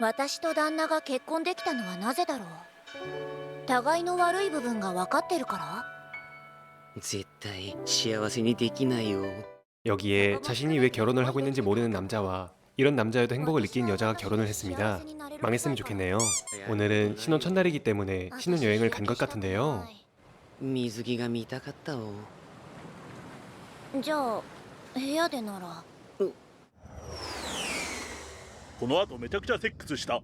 私と旦那が結婚できたのはなぜだろう互いの悪い部分が分かってるから 絶対幸せにできないよ 여기에 자신이 왜 결혼을 하고 있는지 모르는 남자와 이런 남자여도 행복을 느끼는 여자가 결혼을 했습니다. 망했으면 좋겠네요. 오늘은 신혼 첫날이기 때문에 신혼 여행을 간 것 같은데요. 水着が見たかったおじゃあ部屋でなら この後めちゃくちゃセックスした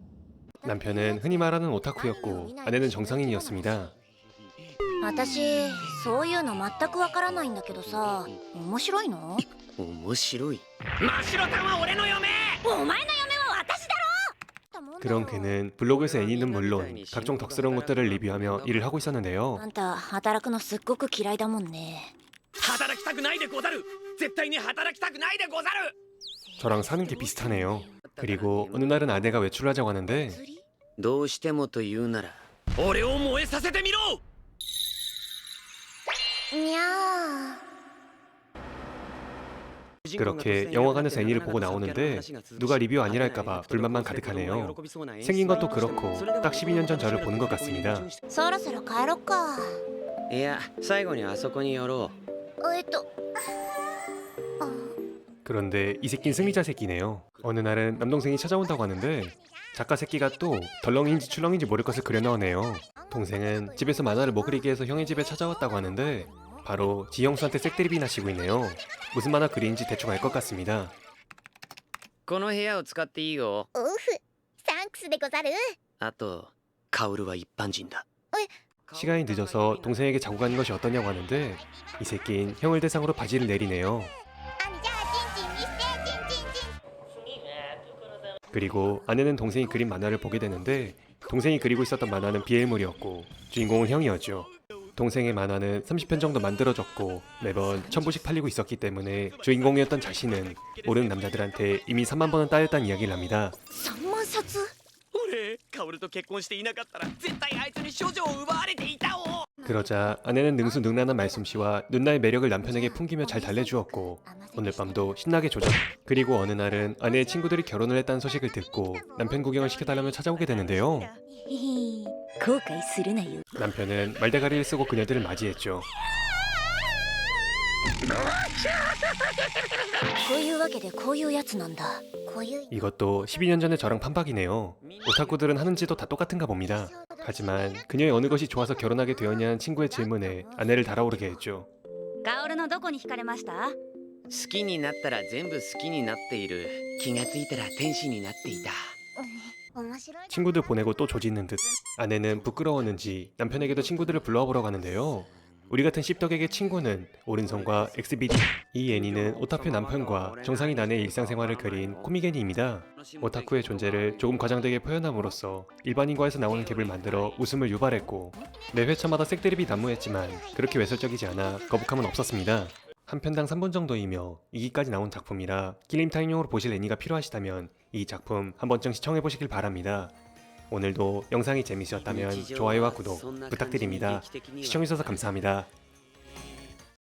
남편은 흔히 말하는 오타쿠였고 아내는 정상인이었습니다. 私そういうの全くわからないんだけどさ面白いの面白い真っ白たんは俺の嫁お前の嫁は私だろ 그런 그는 블로그에서 애니는 물론 각종 덕스러운 것들을 리뷰하며 일을 하고 있었는데요. あんた働くのすっごく嫌いだもんね働きたくないでござる絶対に働きたくないでござる 저랑 사는 게 비슷하네요. 그리고 어느 날은 아내가 외출을 하자고 하는데 釣りどうしてもと言うなら俺を燃えさせてみろにゃ 그렇게 영화관에서 애니를 보고 나오는데 누가 리뷰 아니랄까봐 불만만 가득하네요. 생긴 것도 그렇고 딱 12년 전 저를 보는 것 같습니다. ーそろそろ帰ろっかいや最後にあそこに寄ろえっとあ 그런데 이 새끼는 승리자 새끼네요. 어느 날은 남동생이 찾아온다고 하는데 작가 새끼가 또 덜렁인지 출렁인지 모를 것을 그려넣으네요. 동생은 집에서 만화를 못 그리게 해서 형의 집에 찾아왔다고 하는데 바로 지형수한테 색드립이나 치고 있네요. 무슨 만화 그리는지 대충 알 것 같습니다. うこの部屋を使っていいよオフサンクスでござるあとカオルは一般人だ 시간이 늦어서 동생에게 자고 가는 것이 어떠냐고 하는데 이 새끼는 형을 대상으로 바지를 내리네요. 그리고 아내는 동생이 그린 만화를 보게 되는데 동생이 그리고 있었던 만화는 비엘물이었고 주인공은 형이었죠. 동생의 만화는 30편 정도 만들어졌고 매번 1000부씩 팔리고 있었기 때문에 주인공이었던 자신은 모르는 남자들한테 이미 3만 번은 따였다는 이야기를 합니다. 3万冊俺カオルと結婚していなかったら絶対あいつに少女を奪われていたお 그러자 아내는 능수능란한 말씀씨와 눈나의 매력을 남편에게 풍기며 잘 달래주었고 오늘 밤도 신나게 조작 그리고 어느 날은 아내의 친구들이 결혼을 했다는 소식을 듣고 남편 구경을 시켜달라며 찾아오게 되는데요. 남편은 말대가리를 쓰고 그녀들을 맞이했죠. 이것도 12년 전에 저랑 판박이네요. 오타쿠들은 하는 지도 다 똑같은가 봅니다. 하지만 그녀의 어느 것이 좋아서 결혼하게 되었냐는 친구의 질문에 아내를 달아오르게 했죠 カオルのどこに惹かれました好きになったら全部好きになっている気がついたら天使になっていた面白い 친구들 보내고 또 조짓는 듯 아내는 부끄러웠는지 남편에게도 친구들을 불러와 보라고 하는데요 우리 같은 씹덕에게 친구는 오른손과 XBD 이 애니는 오타표 남편과 정상인 아내의 일상생활을 그린 코믹 애니입니다 오타쿠의 존재를 조금 과장되게 표현함으로써 일반인과에서 나오는 갭을 만들어 웃음을 유발했고 매 회차마다 색드립이 난무했지만 그렇게 외설적이지 않아 거북함은 없었습니다 한 편당 3분 정도이며 2기까지 나온 작품이라 킬림타임용으로 보실 애니가 필요하시다면 이 작품 한 번쯤 시청해보시길 바랍니다. 오늘도 영상이 재미있었다면 좋아요와 구독 부탁드립니다. 시청해주셔서 감사합니다.